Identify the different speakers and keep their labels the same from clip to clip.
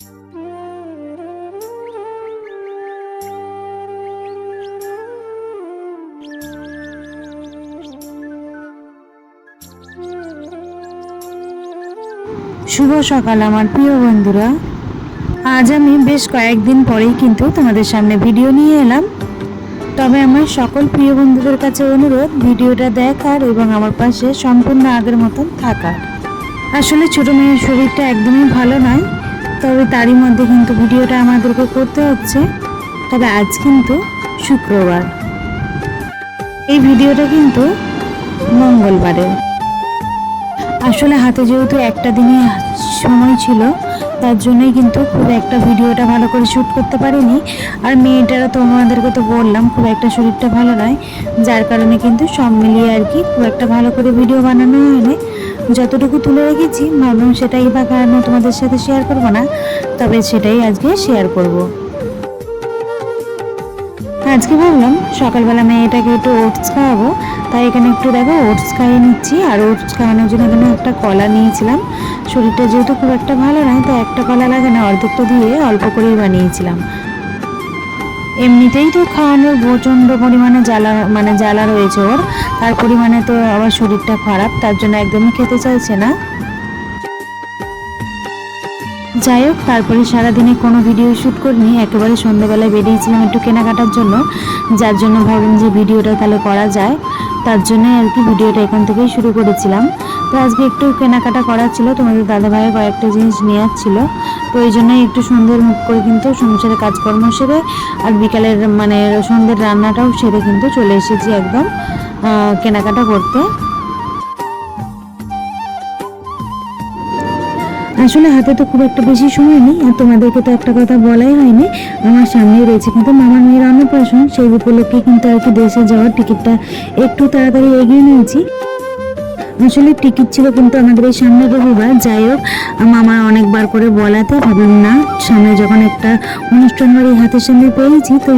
Speaker 1: শুভ সকাল, আমার প্রিয় বন্ধুরা। আজ আমি বেশ কয়েকদিন পরেই কিন্তু তোমাদের সামনে ভিডিও নিয়ে এলাম। তবে আমার সকল প্রিয় বন্ধুদের কাছে অনুরোধ, ভিডিওটা দেখার এবং আমার পাশে সম্পূর্ণ আগের মতন থাকার। আসলে ছোট মেয়ের শরীরটা একদমই ভালো নয়। তবে তারই মধ্যে কিন্তু ভিডিওটা আমাদেরকে করতে হচ্ছে। তবে আজ কিন্তু শুক্রবার। এই ভিডিওটা কিন্তু মঙ্গলবারের। আসলে হাতে যেহেতু একটা দিনই সময় ছিল, তার জন্যই কিন্তু খুব একটা ভিডিওটা ভালো করে শ্যুট করতে পারিনি। আর মেয়েটারও তোমাদেরকে তো বললাম, খুব একটা শরীরটা ভালো নয়। যার কারণে কিন্তু সব মিলিয়ে আর কি খুব একটা ভালো করে ভিডিও বানানো হয়নি। যতটুকু তুলে রেখেছি, ভাবলাম সেটাই বা কেন তোমাদের সাথে শেয়ার করব না, তবে সেটাই আজকে শেয়ার করব। আজকে ভাবলাম সকালবেলা মেয়েটাকে একটু ওটস খাওয়াবো, তাই এখানে একটু দেখো ওটস খাইয়ে নিচ্ছি, আর ওটস খাওয়ানোর জন্য এখানে একটা কলা নিয়েছিলাম। শরীরটা যেহেতু খুব একটা ভালো নয় তো একটা কলা লাগে না অর্ধেকটা দিয়ে অল্প করেই বানিয়েছিলাম। এমনিতেই তো খাওয়ানোর প্রচণ্ড পরিমাণে জ্বালা মানে জ্বালা রয়েছে ওর। তার পরিমাণে তো আবার শরীরটা খারাপ, তার জন্য একদমই খেতে চাইছে না। যাই হোক, তারপরে সারাদিনে কোনো ভিডিও শ্যুট করিনি, একেবারে সন্ধ্যাবেলায় বেরিয়েছিলাম একটু কেনাকাটার জন্য। যার জন্য ভাবলাম যে ভিডিওটা তাহলে করা যায়। তার জন্য আর কি ভিডিওটা এখান থেকেই শুরু করেছিলাম। তো আজকে একটু কেনাকাটা করার ছিল, তোমাদের দাদা দাদাভাইয়ের কয়েকটা জিনিস নেওয়ার ছিল। তো এই জন্যই একটু সন্ধ্যের মুখ করে কিন্তু সংসারে কাজকর্ম সেরে আর বিকালের মানে সন্ধ্যের রান্নাটাও সেরে কিন্তু চলে এসেছি একদম কেনাকাটা করতে। আসলে হাতে তো খুব একটা বেশি সময় নেই, আর তোমাদেরকে তো একটা কথা বলাই হয়নি। আমার সামনেই রয়েছে কিন্তু মামার মেয়ের অন্নপ্রাশন, সেই উপলক্ষে কিন্তু আর কি দেশে যাওয়ার টিকিটটা একটু তাড়াতাড়ি এগিয়ে নিয়েছি। আসলে টিকিট ছিল কিন্তু আমাদের এই সামনে রবিবার। যাই হোক, মামা অনেকবার করে বলাতে ভাবলাম না। সামনে যখন একটা অনুষ্ঠান বাড়ি হাতের সামনে পেয়েছি, তো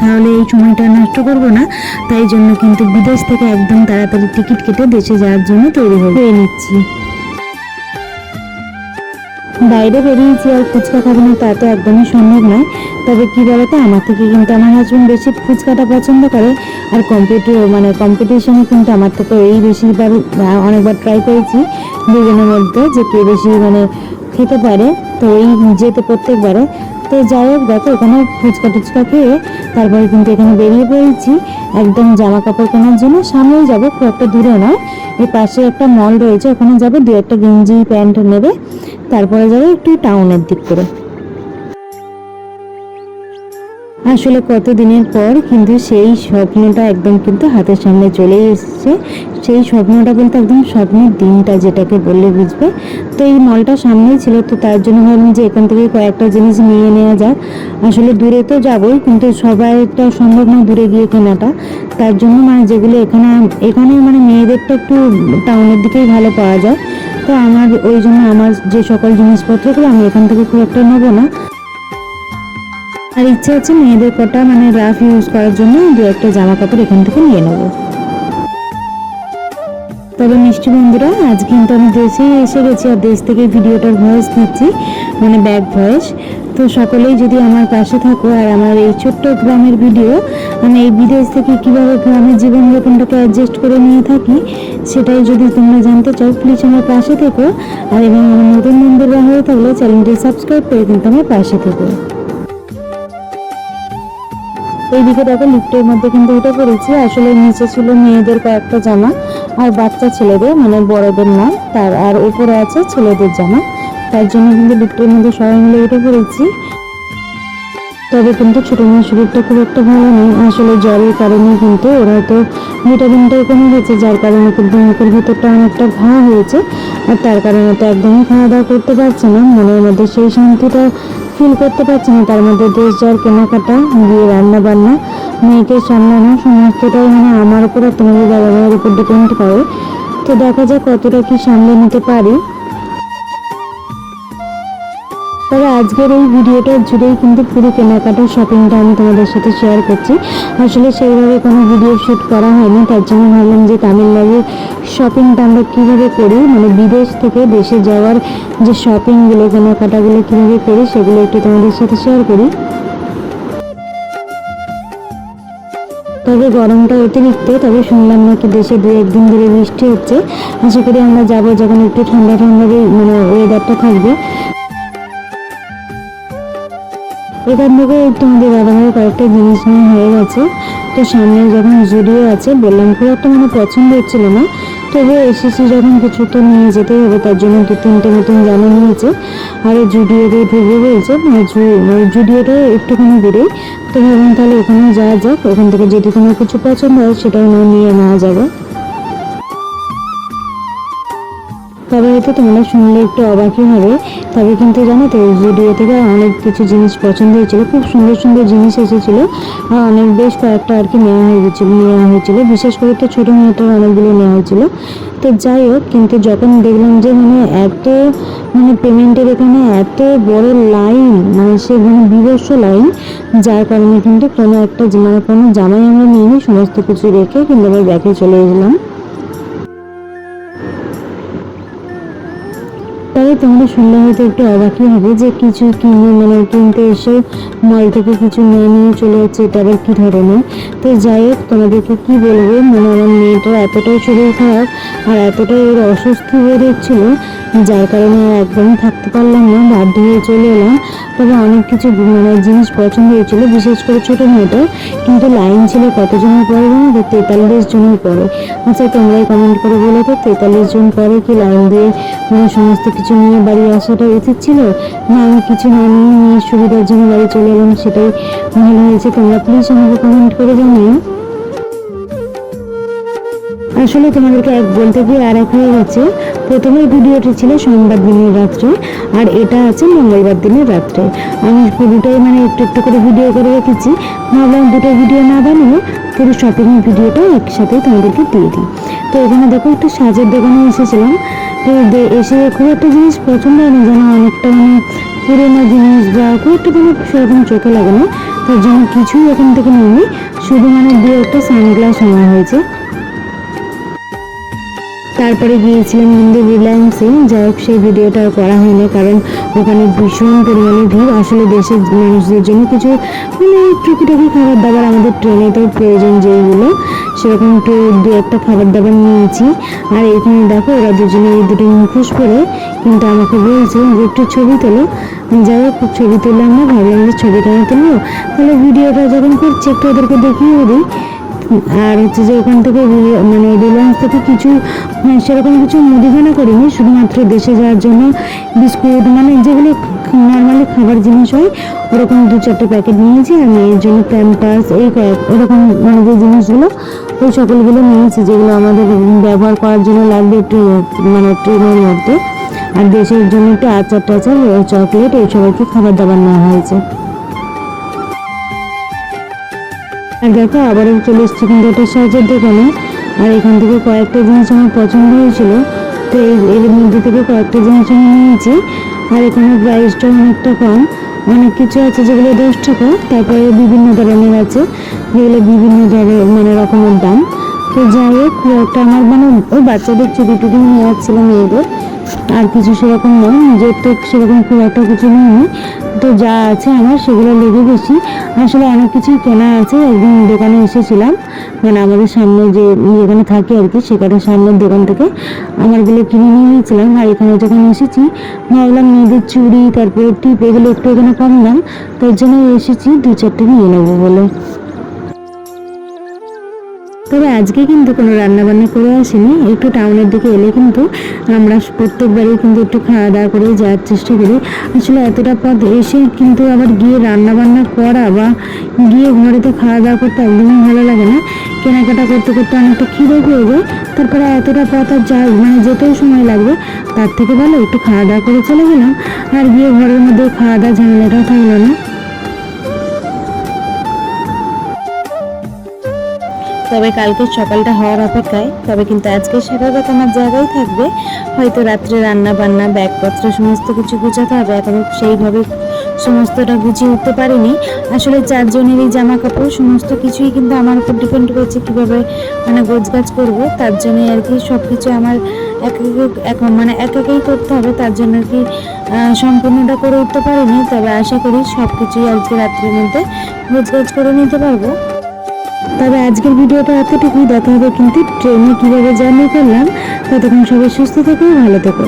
Speaker 1: তাহলে এই সময়টা নষ্ট করব না। তাই জন্য কিন্তু বিদেশ থেকে একদম তাড়াতাড়ি টিকিট কেটে দেশে যাওয়ার জন্য তৈরি হয়ে নিচ্ছি। বাইরে বেরিয়েছি আর ফুচকা খাব না, তা তো একদমই সম্ভব নয়। তবে কি বলতো, আমার থেকে কিন্তু আমার হাজব্যান্ড বেশি ফুচকাটা পছন্দ করে, আর কম্পিউটার মানে কম্পিটিশনে কিন্তু আমার থেকে এই বেশিরভাগ অনেকবার ট্রাই করেছি দুজনের মধ্যে যে কে বেশি মানে খেতে পারে। তো এই যেতে প্রত্যেকবারে তো যাই হোক, দেখো এখানে ফুচকা টুচকা খেয়ে তারপরে কিন্তু এখানে বেরিয়ে পড়েছি। একদম জামা কাপড় কেনার জন্য। সামনেই যাব, খুব একটা দূরে নয়। এর পাশে একটা মল রয়েছে, ওখানে যাব, দু একটা গেঞ্জি, প্যান্ট নেবে। তারপরে যাব একটু টাউনের দিক করে। আসলে কত দিনের পর কিন্তু সেই স্বপ্নটা একদম কিন্তু হাতের সামনে চলে এসেছে। সেই স্বপ্নটা বলতে একদম স্বপ্নের দিনটা যেটাকে বললে বুঝবে। তো এই মলটা সামনেই ছিল, তো তার জন্য ভাবলাম যে এখান থেকে কয়েকটা জিনিস নিয়ে নেওয়া যাক। আসলে দূরে তো যাবোই, কিন্তু সবাইটা সম্ভব না দূরে গিয়ে কেনাটা। তার জন্য মানে যেগুলো এখানে এখানে মানে মেয়েদেরটা একটু টাউনের দিকেই ভালো পাওয়া যায়। তো আমার, ওই জন্য আমার যে সকল জিনিসপত্রগুলো আমি এখান থেকে খুব একটা নেব না। আর ইচ্ছে আছে মেয়েদের কটা মানে রাফ ইউজ করার জন্য দু একটা জামা কাপড় এখান থেকে নিয়ে নেব। তবে মিষ্টি বন্ধুরা, আজ কিন্তু আমি দেশে এসে গেছি আর দেশ থেকে ভিডিওটার ভয়েস দিচ্ছি মানে ব্যাক ভয়েস তো সকলেই যদি আমার পাশে থাকো আর আমার এই ছোট্ট গ্রামের ভিডিও আমি এই বিদেশ থেকে কীভাবে গ্রামের জীবনযাপনটাকে অ্যাডজাস্ট করে নিয়ে থাকি, সেটাই যদি তোমরা জানতে চাও প্লিজ আমার পাশে থেকো। আর এবং আমার নতুন বন্ধুরা হয়ে থাকলে চ্যানেলটি সাবস্ক্রাইব করে কিন্তু আমার পাশে থেকো। এইদিকে দেখো, লিফটের মধ্যে কিন্তু উঠে পড়েছি আসলে নিচে ছিল মেয়েদের কয়েকটা জামা আর বাচ্চা ছেলেদের মানে বড়দের না তার আর উপরে আছে ছেলেদের জামা। তার জন্য কিন্তু লিফটের মধ্যে সবাই মিলে উঠে পড়েছি তবে কিন্তু ছোট মেয়ের শরীরটা খুব একটা ভালো নেই। আসলে জ্বরের কারণে কিন্তু ওর হয়তো ভিটামিনটাই কমে গেছে, যার কারণে কিন্তু মুখের ভিতরটা অনেকটা ঘা হয়েছে। আর তার কারণে তো একদমই খাওয়া দাওয়া করতে পারছে না। মনের মধ্যে সেই শান্তিটা ফিল করতে পারছে না। তার মধ্যে দেশ যাওয়ার কেনাকাটা, বিয়ে রান্না বান্না মেয়েকে সামলানো সমস্তটাই মানে আমার উপর আর তোমাদের দাদা উপর ডিপেন্ড করে। তো দেখা যাক কতটা কি সামলে নিতে পারি। আজকের এই ভিডিওটা জুড়েই কিন্তু পুরো কেনাকাটার শপিংটা আমি তোমাদের সাথে শেয়ার করছি। আসলে সেইভাবে কোনো ভিডিও শ্যুট করা হয়নি, তার জন্য ভাবলাম যে তামিলনাড়ুর শপিংটা আমরা কীভাবে করি মানে বিদেশ থেকে দেশে যাওয়ার যে শপিংগুলো কেনাকাটাগুলো কীভাবে করি, সেগুলো একটু তোমাদের সাথে শেয়ার করি। তবে গরমটা অতিরিক্ত, তবে শুনলাম নাকি দেশে দু একদিন ধরে বৃষ্টি হচ্ছে। আশা করি আমরা যাব যখন একটু ঠান্ডা ঠান্ডা মানে ওয়েদারটা থাকবে। এখান থেকে তোমাদের দাদাভাই কয়েকটা জিনিস নিয়ে হয়ে গেছে। তো সামনে যখন জুডিও আছে, বললাম, খুব একটা মানে পছন্দ হচ্ছিল না। তবে এসেছি যখন কিছু তো নিয়ে যেতেই হবে, তার জন্য দু, তিনটে নতুন জামা নিয়েছে। আর জুডিওতে ঢুকবে বলছে মানে মানে জুডিওটা একটুখানি দূরে তো ভাবলাম তাহলে ওখানে যাওয়া যাক, ওখান থেকে যদি কোনো কিছু পছন্দ হয়, সেটাও নিয়ে নেওয়া যাবে। তবে হয়তো তোমরা শুনলে একটু অবাকই হবে। তবে কিন্তু জানো তো ভিডিও থেকে অনেক কিছু জিনিস পছন্দ হয়েছিল, খুব সুন্দর সুন্দর জিনিস এসেছিল। অনেক, বেশ কয়েকটা আর কি নেওয়া হয়ে হয়েছিল নেওয়া হয়েছিল। বিশেষ করে তো ছোটো মেয়েটার অনেকগুলো নেওয়া হয়েছিল। তো যাই হোক, কিন্তু যখন দেখলাম যে মানে এত মানে পেমেন্টের এখানে এত বড় লাইন মানে সে মানে বিবর্ষ লাইন যার কারণে কিন্তু কোনো একটা মানে কোনো জামাই আমরা নিয়ে সমস্ত কিছু রেখে কিন্তু আবার ব্যাকে চলে এলাম তবে তোমরা শুনলে হয়তো একটু অবাকই হবে যে কিছু কিনে মানে কিনতে এসে মল থেকে কিছু নিয়ে নিয়ে চলে যাচ্ছে, এটা আবার কী ধরনের? তো যাই হোক, তোমাদেরকে কী বলব? মানে আমার মেয়েটার এতটাই শরীর খারাপ আর এতটাই ওর অসুস্থ হয়ে হচ্ছিল যার কারণে আর একদমই থাকতে পারলাম না বাধ্য হয়ে চলে এলাম। তবে অনেক কিছু মানে জিনিস পছন্দ হয়েছিল, বিশেষ করে ছোটো মেয়েটার কিন্তু লাইন ছিল কতজনের পরে জানো তো? তেতাল্লিশ জনের পরে। আচ্ছা তোমরাই কমেন্ট করে বলো তো তেতাল্লিশ জন পরে কি লাইন দিয়ে মানে সমস্ত কিছু নিয়ে বাড়ি আসাটা উচিত ছিল? না, আমি কিছু না নিয়ে নিয়ে সুবিধার জন্য বাড়ি চলে এলাম, সেটাই ভালো হয়েছে। তোমরা প্লিজ আমাকে কমেন্ট করে জানিও। আসলে তোমাদেরকে এক বলতে গিয়ে আর এক হয়ে গেছে। প্রথমের ভিডিওটি ছিল সোমবার দিনের রাত্রে, আর এটা আছে মঙ্গলবার দিনের রাত্রে। আমি পুরোটাই মানে একটু একটু করে ভিডিও করে রেখেছি। ভাবলাম দুটো ভিডিও না বানিয়ে পুরো শপিং ভিডিওটা একসাথে তোমাদেরকে দিয়ে দিই। তো এখানে দেখো, একটু সাজের দোকানে এসেছিলাম। এসে খুব একটা জিনিস পছন্দ হয়নি যেন অনেকটা মানে পুরোনো জিনিস বা খুব একটা মানে সেরকম চোখে লাগে না। কিছুই থেকে শুধু মানে দু একটা সানগ্লাস নেওয়া হয়েছে। তারপরে গিয়েছিলাম কিন্তু রিলায়েন্সে যাই হোক সেই ভিডিওটা আর করা হয়নি, কারণ ওখানে ভীষণ পরিমাণে ভিড়। আসলে দেশের মানুষদের জন্য কিছু মানে টুকিটাকি খাবার দাবার আমাদের ট্রেনে তো প্রয়োজন যেইগুলো সেরকম একটু দু একটা খাবার দাবার নিয়েছি। আর এখানে দেখো ওরা দুজনে এই দুটো মুখোশ পরে কিন্তু আমাকে বলছে যে একটু ছবি তোলো। যাই হোক, ছবি তুললাম না, ভাবলাম যে ছবিটা আমি তুলবো। তাহলে ভিডিওটা যখন করছি একটু ওদেরকে দেখিয়ে দিই। আর হচ্ছে যে ওখান থেকে মানে রিলায়েন্স থেকে কিছু মানে সেরকম কিছু মুদিখানা করিনি, শুধুমাত্র দেশে যাওয়ার জন্য বিস্কুট মানে যেগুলো নর্মালি খাবার জিনিস হয়, ওরকম দু চারটে প্যাকেট নিয়েছি, আর মেয়ের জন্য প্যাম্পাস এই কয়েক ওরকম মানে যে জিনিসগুলো, ওই সকলগুলো নিয়েছি, যেগুলো আমাদের ব্যবহার করার জন্য লাগবে একটু মানে ট্রেনের মধ্যে। আর দেশের জন্য একটু আচার টাচার চকলেট এইসব আর কি খাবার দাবার নেওয়া হয়েছে। আর দেখো, আবারও চলে এসেছি কিন্তু একটা সাহায্যের দোকানে। আর এখান থেকে কয়েকটা জিনিস আমার পছন্দ হয়েছিল, তো এর মধ্যে থেকে কয়েকটা জিনিস আমি নিয়েছি। আর এখানে প্রাইসটা অনেকটা কম। অনেক কিছু আছে যেগুলো দশ টাকা, তারপরে বিভিন্ন ধরনের আছে, যেগুলো বিভিন্ন ধরনের মানে রকমের দাম। তো যাই হোক একটা আমার মানে ওই বাচ্চাদের চুটি টুটি নিয়ে যাচ্ছিল মেয়েদের, আর কিছু সেরকম নয়, নিজের তো সেরকম খুব একটা কিছু নেই। তো যা আছে আমার, সেগুলো লেগে বেশি আসলে অনেক কিছুই কেনা আছে। একদিন দোকানে এসেছিলাম। মানে আমাদের সামনে যে যেখানে থাকে আর কি সেখানে সামনের দোকান থেকে আমারগুলো কিনে নিয়ে নিয়েছিলাম আর এখানে যখন এসেছি, ভাবলাম মেয়েদের চুড়ি, তারপরে টিপ, এগুলো একটু এখানে কম দাম, তার জন্য এসেছি দু চারটে নিয়ে নেব বলে। তবে আজকে কিন্তু কোনো রান্না বান্না করে আসিনি। একটু টাউনের দিকে এলে কিন্তু আমরা প্রত্যেকবারই কিন্তু একটু খাওয়া দাওয়া করে যাওয়ার চেষ্টা করি। আসলে এতটা পথ এসে কিন্তু আবার গিয়ে রান্না বান্না করা বা গিয়ে ঘরেতে খাওয়া দাওয়া করতে একদমই ভালো লাগে না। কেনাকাটা করতে করতে অনেকটা খিদে পেয়ে যায়। তারপরে এতটা পথ আর যা মানে যেতেও সময় লাগবে, তার থেকে ভালো একটু খাওয়া দাওয়া করে চলে গেলাম। আর গিয়ে ঘরের মধ্যে খাওয়া দাওয়া ঝামেলাটাও থাকল না। তবে কালকে সকালটা হওয়ার অপেক্ষায়, তবে কিন্তু আজকে সারা রাত আমার জায়গায় থাকবে। হয়তো রাত্রে রান্না বান্না ব্যাগপত্র সমস্ত কিছু গুছাতে হবে, এখন সেইভাবে সমস্তটা গুছিয়ে উঠতে পারিনি। আসলে চারজনেরই জামা কাপড় সমস্ত কিছুই কিন্তু আমার উপর ডিপেন্ড করছে কীভাবে মানে গোছগাছ করব। তার জন্যই আর কি সব কিছু আমার এক এক- এক মানে এক একেই করতে হবে, তার জন্য আর কি সম্পূর্ণটা করে উঠতে পারিনি। তবে আশা করি সব কিছুই আজকে রাত্রের মধ্যে গোছগাছ করে নিতে পারব। তবে আজকের ভিডিওটা এতটুকুই। দেখা হবে কিন্তু ট্রেনে কীভাবে জার্নি করলাম। ততক্ষণ সবাই সুস্থ থেকো ভালো থেকো